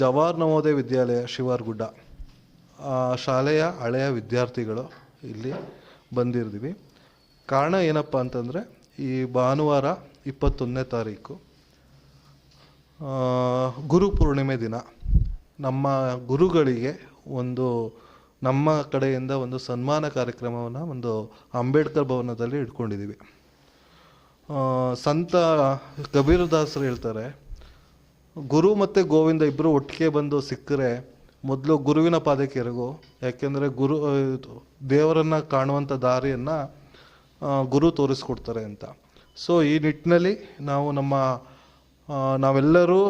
ಜವಾಹರ್ ನವೋದಯ ವಿದ್ಯಾಲಯ ಶಿವಾರ್ಗುಡ್ಡ ಶಾಲೆಯ ಹಳೆಯ ವಿದ್ಯಾರ್ಥಿಗಳು ಇಲ್ಲಿ ಬಂದಿರ್ತೀವಿ ಕಾರಣ ಏನಪ್ಪ ಅಂತಂದರೆ, ಈ ಭಾನುವಾರ ಇಪ್ಪತ್ತೊಂದನೇ ತಾರೀಕು ಗುರು ಪೂರ್ಣಿಮೆ ದಿನ. ನಮ್ಮ ಗುರುಗಳಿಗೆ ಒಂದು, ನಮ್ಮ ಕಡೆಯಿಂದ ಒಂದು ಸನ್ಮಾನ ಕಾರ್ಯಕ್ರಮವನ್ನು ಒಂದು ಅಂಬೇಡ್ಕರ್ ಭವನದಲ್ಲಿ ಇಟ್ಕೊಂಡಿದ್ದೀವಿ ಸಂತ ಕಬೀರದಾಸರು ಹೇಳ್ತಾರೆ ಗುರು ಮತ್ತು ಗೋವಿಂದ ಇಬ್ಬರು ಒಟ್ಟಿಗೆ ಬಂದು ಸಿಕ್ಕರೆ ಮೊದಲು ಗುರುವಿನ ಪಾದಕ್ಕೆ ಎರಗು. ಯಾಕೆಂದರೆ ಗುರು ದೇವರನ್ನು ಕಾಣುವಂಥ ದಾರಿಯನ್ನು ಗುರು ತೋರಿಸ್ಕೊಡ್ತಾರೆ ಅಂತ. ಸೊ ಈ ನಿಟ್ಟಿನಲ್ಲಿ ನಾವು ನಮ್ಮ ನಾವೆಲ್ಲರೂ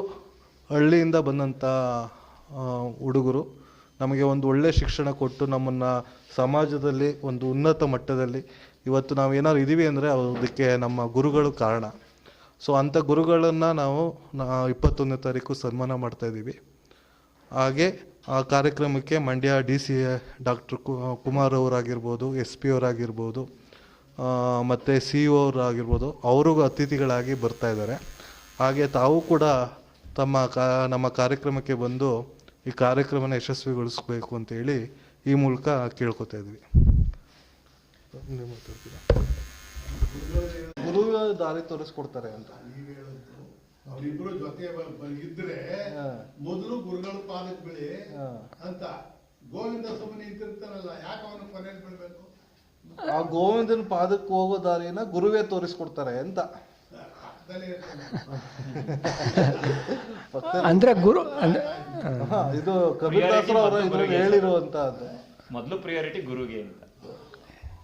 ಹಳ್ಳಿಯಿಂದ ಬಂದಂಥ ಹುಡುಗರು, ನಮಗೆ ಒಂದು ಒಳ್ಳೆಯ ಶಿಕ್ಷಣ ಕೊಟ್ಟು ನಮ್ಮನ್ನು ಸಮಾಜದಲ್ಲಿ ಒಂದು ಉನ್ನತ ಮಟ್ಟದಲ್ಲಿ ಇವತ್ತು ನಾವು ಏನಾದ್ರು ಇದ್ದೀವಿ ಅಂದರೆ ಅದಕ್ಕೆ ನಮ್ಮ ಗುರುಗಳು ಕಾರಣ. ಸೊ ಅಂಥ ಗುರುಗಳನ್ನು ನಾವು ಇಪ್ಪತ್ತೊಂದನೇ ತಾರೀಕು ಸನ್ಮಾನ ಮಾಡ್ತಾ ಇದ್ದೀವಿ. ಹಾಗೆ, ಆ ಕಾರ್ಯಕ್ರಮಕ್ಕೆ Mandya D C doctor Kumar ಅವರಾಗಿರ್ಬೋದು, S P ಅವರಾಗಿರ್ಬೋದು ಮತ್ತು ಸಿ ಇ ಅವರಾಗಿರ್ಬೋದು ಅವರು ಅತಿಥಿಗಳಾಗಿ ಬರ್ತಾ ಇದ್ದಾರೆ. ಹಾಗೆ ತಾವು ಕೂಡ ತಮ್ಮ ಕಾ, ನಮ್ಮ ಕಾರ್ಯಕ್ರಮಕ್ಕೆ ಬಂದು ಈ ಕಾರ್ಯಕ್ರಮನ ಯಶಸ್ವಿಗೊಳಿಸ್ಬೇಕು ಅಂತೇಳಿ ಈ ಮೂಲಕ ಕೇಳ್ಕೊತಾ ಇದ್ವಿ ಗುರು ದಾರಿ ತೋರಿಸ್ಕೊಡ್ತಾರೆ ಅಂತ. ಅವರಿಬ್ರು ಜೊತೆ ಬ- ಬ- ಇದ್ರೆ ಮೊದಲು ಗುರುಗಳ ಪಾದಕ್ಕೆ ಹಾ. ಅಂತ ಗೋವಿಂದ ಸುಮ್ಮನೆ ನಿಂತಿರ್ತಾನಲ್ಲ ಯಾಕೆ ಅವನು ಕೊನೆಯಲ್ಲಿ ಬೀಳ್ಬೇಕು ಆ ಗೋವಿಂದನ ಪಾದಕ್ಕೆ ಹೋಗೋ ದಾರಿನ ಗುರುವೇ ತೋರಿಸ್ಕೊಡ್ತಾರೆ ಅಂತ. ಇರ್ತಾನೆ. ಅಂದರೆ ಗುರು ಅಂದ್ರೆ ಹಾ, ಇದು ಕಬೀರ್ದಾಸರು ಅವರ ಇದ್ರಲ್ಲಿ ಹೇಳಿರುವಂತ ಮೊದಲು ಪ್ರಿಯಾರಿಟಿ ಗುರುಗೆ ಅಂತ.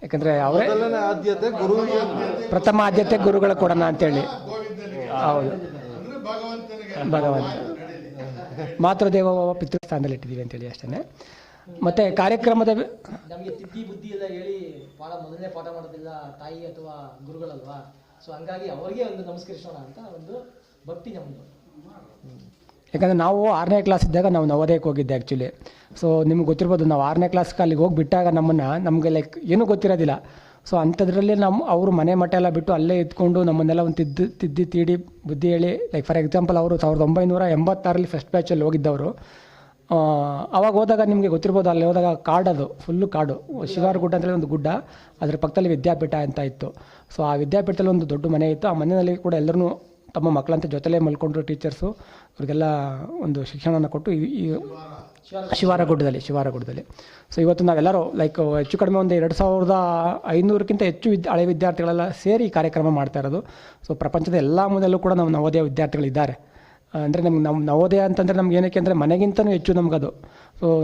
ಯಾಕಂದರೆ ಅವರೇ ಆದ್ಯತೆ ಗುರು ಪ್ರಥಮ ಆದ್ಯತೆ ಗುರುಗಳ ಕೊಡೋಣ ಅಂತೇಳಿ. ಹೌದು. ಅಂದ್ರೆ ಭಗವಂತನಿಗೆ. ಭಗವಂತ ಮಾತೃ ದೇವ ಪಿತೃಸ್ಥಾನದಲ್ಲಿ ಇಟ್ಟಿದ್ದೀವಿ ಅಂತೇಳಿ ಅಷ್ಟೇ ಮತ್ತೆ ಕಾರ್ಯಕ್ರಮದ ನಮಗೆ ತಿದ್ದಿ ಬುದ್ಧಿ ಎಲ್ಲ ಹೇಳಿ ಪಾಠ ಮೊದಲನೇ ಪಾಠ ಮಾಡೋದಿಲ್ಲ ತಾಯಿ ಅಥವಾ ಗುರುಗಳಲ್ವಾ? ಸೊ ಹಂಗಾಗಿ ಅವರಿಗೆ ಒಂದು ನಮಸ್ಕರಿಸೋಣ ಅಂತ ಒಂದು ಭಕ್ತಿ ನಮ್ಮದು ಯಾಕಂದರೆ ನಾವು ಆರನೇ ಕ್ಲಾಸ್ ಇದ್ದಾಗ ನಾವು ನವೋದಯಕ್ಕೆ ಹೋಗಿದ್ದೆ ಆ್ಯಕ್ಚುಲಿ ಸೊ ನಿಮ್ಗೆ ಗೊತ್ತಿರ್ಬೋದು, ನಾವು ಆರನೇ ಕ್ಲಾಸ್ಗೆ ಅಲ್ಲಿಗೆ ಹೋಗಿಬಿಟ್ಟಾಗ ನಮ್ಮನ್ನು, ನಮಗೆ ಲೈಕ್ ಏನೂ ಗೊತ್ತಿರೋದಿಲ್ಲ. ಸೊ ಅಂಥದ್ರಲ್ಲಿ ನಮ್ಮ ಅವರು ಮನೆ ಮಠ ಎಲ್ಲ ಬಿಟ್ಟು ಅಲ್ಲೇ ಇದ್ಕೊಂಡು ನಮ್ಮನ್ನೆಲ್ಲ ಒಂದು ತಿದ್ದು, ತಿದ್ದಿ, ತೀಡಿ, ಬುದ್ಧಿ ಹೇಳಿ ಲೈಕ್ ಫಾರ್ ಎಕ್ಸಾಂಪಲ್ ಅವರು ಸಾವಿರದ ಒಂಬೈನೂರ ಎಂಬತ್ತಾರಲ್ಲಿ ಫಸ್ಟ್ ಬ್ಯಾಚಲ್ಲಿ ಹೋಗಿದ್ದವರು. ಅವಾಗ ಹೋದಾಗ ನಿಮಗೆ ಗೊತ್ತಿರ್ಬೋದು, ಅಲ್ಲಿ ಹೋದಾಗ ಕಾಡದು ಫುಲ್ಲು ಕಾಡು. ಶಿವಾರಗುಡ್ಡ ಅಂತೇಳಿ ಒಂದು ಗುಡ್ಡ, ಅದ್ರ ಪಕ್ಕದಲ್ಲಿ ವಿದ್ಯಾಪೀಠ ಅಂತ ಇತ್ತು. ಸೊ ಆ ವಿದ್ಯಾಪೀಠದಲ್ಲಿ ಒಂದು ದೊಡ್ಡ ಮನೆ ಇತ್ತು. ಆ ಮನೆಯಲ್ಲಿ ಕೂಡ ಎಲ್ಲರೂ ತಮ್ಮ ಮಕ್ಕಳಂತ ಜೊತೆಲೇ ಮಲ್ಕೊಂಡ್ರು ಟೀಚರ್ಸು, ಅವ್ರಿಗೆಲ್ಲ ಒಂದು ಶಿಕ್ಷಣನ ಕೊಟ್ಟು ಈ ಶಿವಾರಗುಡ್ಡದಲ್ಲಿ ಶಿವಾರಗುಡ್ಡದಲ್ಲಿ. ಸೊ ಇವತ್ತು ನಾವೆಲ್ಲರೂ ಲೈಕ್ ಹೆಚ್ಚು ಕಡಿಮೆ ಒಂದು ಎರಡು ಸಾವಿರದ ಐನೂರಕ್ಕಿಂತ ಹೆಚ್ಚು ವಿದ್, ಹಳೆ ವಿದ್ಯಾರ್ಥಿಗಳೆಲ್ಲ ಸೇರಿ ಕಾರ್ಯಕ್ರಮ ಮಾಡ್ತಾ ಇರೋದು. ಸೊ ಪ್ರಪಂಚದ ಎಲ್ಲ ಮೂಲೆಯಲ್ಲೂ ಕೂಡ ನಮ್ಮ ನವೋದಯ ವಿದ್ಯಾರ್ಥಿಗಳಿದ್ದಾರೆ. ಅಂದರೆ ನಮ್ಗೆ ನಮ್ಮ ನವೋದಯ ಅಂತಂದರೆ ನಮ್ಗೆ ಏನಕ್ಕೆ ಅಂದರೆ ಮನೆಗಿಂತಲೂ ಹೆಚ್ಚು ನಮಗದು.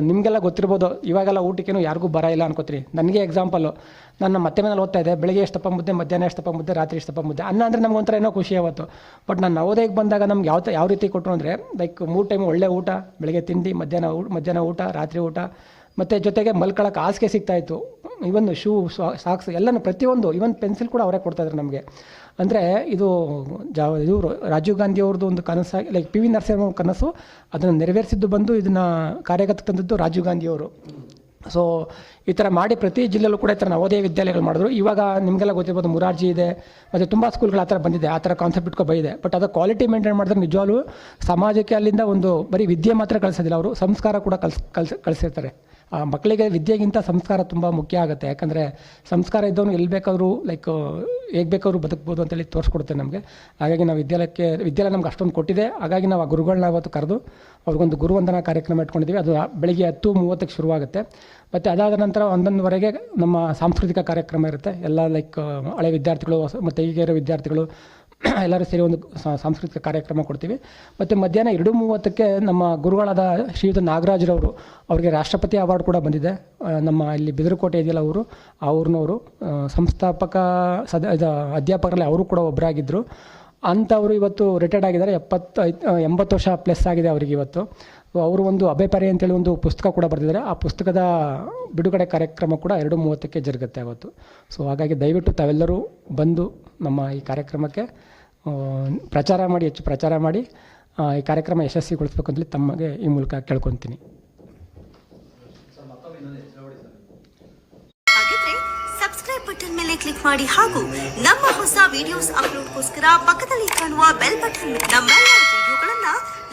ನಿಮಗೆಲ್ಲ ಗೊತ್ತಿರ್ಬೋದು, ಇವಾಗೆಲ್ಲ ಊಟಕ್ಕೇನು ಯಾರಿಗೂ ಬರ ಇಲ್ಲ ಅನ್ಕೋತೀರಿ. ನನಗೆ ಎಕ್ಸಾಂಪಲು ನಾನು ಮತ್ತೆ ಮನೇಲಿ ಓದ್ತಾ ಇದ್ದೆ, ಬೆಳಗ್ಗೆ ಎಷ್ಟಪ್ಪ ಮುದ್ದೆ, ಮಧ್ಯಾಹ್ನ ಎಷ್ಟಪ್ಪ ಮುದ್ದೆ, ರಾತ್ರಿ ಎಷ್ಟಪ್ಪ ಮುದ್ದೆ. ಅನ್ನ ಅಂದರೆ ನಮ್ಗೆ ಒಂಥರ ಏನೋ ಖುಷಿ ಆವತ್ತು ಬಟ್ ನಾನು ನವೋದಯಕ್ಕೆ ಬಂದಾಗ ನಮ್ಗೆ ಯಾವ ಯಾವ ರೀತಿ ಕೊಟ್ಟರು ಅಂದರೆ ಲೈಕ್ ಮೂರು ಟೈಮ್ ಒಳ್ಳೆ ಊಟ, ಬೆಳಗ್ಗೆ ತಿಂಡಿ, ಮಧ್ಯಾಹ್ನ ಮಧ್ಯಾಹ್ನ ಊಟ, ರಾತ್ರಿ ಊಟ, ಮತ್ತು ಜೊತೆಗೆ ಮಲ್ಕೊಳ್ಳೋಕೆ ಹಾಸಿಗೆ ಸಿಗ್ತಾಯಿತ್ತು ಇವನ್ ಶೂ ಸಾಕ್ಸ್ ಎಲ್ಲನೂ ಪ್ರತಿಯೊಂದು ಇವನ್ ಪೆನ್ಸಿಲ್ ಕೂಡ ಅವರೇ ಕೊಡ್ತಾಯಿದ್ರು ನಮಗೆ. ಅಂದರೆ ಇದು ಜಾ ಇವರು ರಾಜೀವ್ ಗಾಂಧಿ ಅವ್ರದ್ದು ಒಂದು ಕನಸು ಲೈಕ್ ಪಿ ವಿ ನರಸಿಂಹ ಕನಸು, ಅದನ್ನು ನೆರವೇರಿಸಿದ್ದು ಬಂದು ಇದನ್ನು ಕಾರ್ಯಗತ ತಂದದ್ದು ರಾಜೀವ್ ಗಾಂಧಿ ಅವರು. ಸೊ ಈ ಥರ ಮಾಡಿ ಪ್ರತಿ ಜಿಲ್ಲೆಯಲ್ಲೂ ಕೂಡ ಈ ಥರ ನವೋದಯ ವಿದ್ಯಾಲಯಗಳು ಮಾಡಿದ್ರು. ಇವಾಗ ನಿಮಗೆಲ್ಲ ಗೊತ್ತಿರ್ಬೋದು ಮುರಾರ್ಜಿ ಇದೆ, ಮತ್ತು ತುಂಬ ಸ್ಕೂಲ್ಗಳು ಆ ಥರ ಬಂದಿದೆ, ಆ ಥರ ಕಾನ್ಸೆಪ್ಟ್ ಇಟ್ಕೊ ಬಂದಿದೆ ಬಟ್ ಅದು ಕ್ವಾಲಿಟಿ ಮೇಂಟೈನ್ ಮಾಡಿದ್ರೆ ನಿಜವಾಗ್ಲೂ ಸಮಾಜಕ್ಕೆ ಅಲ್ಲಿಂದ ಒಂದು ಬರೀ ವಿದ್ಯೆ ಮಾತ್ರ ಕಳಿಸೋದಿಲ್ಲ ಅವರು, ಸಂಸ್ಕಾರ ಕೂಡ ಕಲ್ಸ್ ಕಲ್ಸ್ ಕಳಿಸಿರ್ತಾರೆ. ಮಕ್ಕಳಿಗೆ ವಿದ್ಯೆಗಿಂತ ಸಂಸ್ಕಾರ ತುಂಬ ಮುಖ್ಯ ಆಗುತ್ತೆ. ಯಾಕಂದರೆ ಸಂಸ್ಕಾರ ಇದ್ದವನು ಎಲ್ಲಿ ಬೇಕಾದರೂ ಲೈಕ್ ಹೇಗೆ ಬೇಕಾದ್ರೂ ಬದುಕ್ಬೋದು ಅಂತೇಳಿ ತೋರಿಸ್ಕೊಡುತ್ತೆ ನಮಗೆ. ಹಾಗಾಗಿ ನಾವು ವಿದ್ಯಾಲಯಕ್ಕೆ, ವಿದ್ಯಾಲಯ ನಮ್ಗೆ ಅಷ್ಟೊಂದು ಕೊಟ್ಟಿದೆ. ಹಾಗಾಗಿ ನಾವು ಆ ಗುರುಗಳನ್ನ ಅವತ್ತು ಕರೆದು ಅವ್ರಿಗೊಂದು ಗುರುವಂದನಾ ಕಾರ್ಯಕ್ರಮ ಇಟ್ಕೊಂಡಿದ್ದೀವಿ. ಅದು ಬೆಳಿಗ್ಗೆ ಹತ್ತು ಮೂವತ್ತಕ್ಕೆ ಶುರುವಾಗುತ್ತೆ. ಮತ್ತು ಅದಾದ ನಂತರ ಒಂದೊಂದುವರೆಗೆ ನಮ್ಮ ಸಾಂಸ್ಕೃತಿಕ ಕಾರ್ಯಕ್ರಮ ಇರುತ್ತೆ. ಎಲ್ಲ ಲೈಕ್ ಹಳೆ ವಿದ್ಯಾರ್ಥಿಗಳು ಮತ್ತು ಈಗಿರೋ ವಿದ್ಯಾರ್ಥಿಗಳು ಎಲ್ಲರೂ ಸೇರಿ ಒಂದು ಸಾಂಸ್ಕೃತಿಕ ಕಾರ್ಯಕ್ರಮ ಕೊಡ್ತೀವಿ. ಮತ್ತು ಮಧ್ಯಾಹ್ನ ಎರಡು ಮೂವತ್ತಕ್ಕೆ ನಮ್ಮ ಗುರುಗಳಾದ ಶ್ರೀಯುತ ನಾಗರಾಜರವರು ಅವರಿಗೆ ರಾಷ್ಟ್ರಪತಿ ಅವಾರ್ಡ್ ಕೂಡ ಬಂದಿದೆ. ನಮ್ಮ ಇಲ್ಲಿ ಬಿದರಕೋಟೆ ಇದೆಯಲ್ಲ ಅವರು ಆ ಊರಿನವರು. ಸಂಸ್ಥಾಪಕ ಸದ, ಇದು, ಅಧ್ಯಾಪಕರಲ್ಲಿ ಅವರು ಕೂಡ ಒಬ್ಬರಾಗಿದ್ದರು ಅಂಥವರು ಇವತ್ತು ರಿಟೈರ್ಡ್ ಆಗಿದ್ದಾರೆ. ಎಪ್ಪತ್ತು ಎಂಬತ್ತು ವರ್ಷ ಪ್ಲಸ್ ಆಗಿದೆ ಅವರಿಗೆ ಇವತ್ತು. ಅವರು ಒಂದು ಅಭೆಪರೆ ಅಂತೇಳಿ ಒಂದು ಪುಸ್ತಕ ಕೂಡ ಬರೆದಿದ್ದಾರೆ. ಆ ಪುಸ್ತಕದ ಬಿಡುಗಡೆ ಕಾರ್ಯಕ್ರಮ ಕೂಡ ಎರಡು ಮೂವತ್ತಕ್ಕೆ ಜರುಗುತ್ತೆ ಅವತ್ತು ಸೊ ಹಾಗಾಗಿ ದಯವಿಟ್ಟು ತಾವೆಲ್ಲರೂ ಬಂದು ನಮ್ಮ ಈ ಕಾರ್ಯಕ್ರಮಕ್ಕೆ ಪ್ರಚಾರ ಮಾಡಿ, ಹೆಚ್ಚು ಪ್ರಚಾರ ಮಾಡಿ ಈ ಕಾರ್ಯಕ್ರಮ ಯಶಸ್ವಿಗೊಳಿಸ್ಬೇಕು ಅಂತೇಳಿ ತಮಗೆ ಈ ಮೂಲಕ ಕೇಳ್ಕೊತೀನಿ. ಬಟನ್ ಮೇಲೆ ಕ್ಲಿಕ್ ಮಾಡಿ ಹಾಗೂ ನಮ್ಮ ಹೊಸ ವಿಡಿಯೋಸ್ ಅಪ್ಲೋಡ್ಗೋಸ್ಕರ ಪಕ್ಕದಲ್ಲಿ ಕಾಣುವ ಬೆಲ್ ಬಟನ್ ನಮ್ಮೆಲ್ಲ ವಿಡಿಯೋಗಳನ್ನ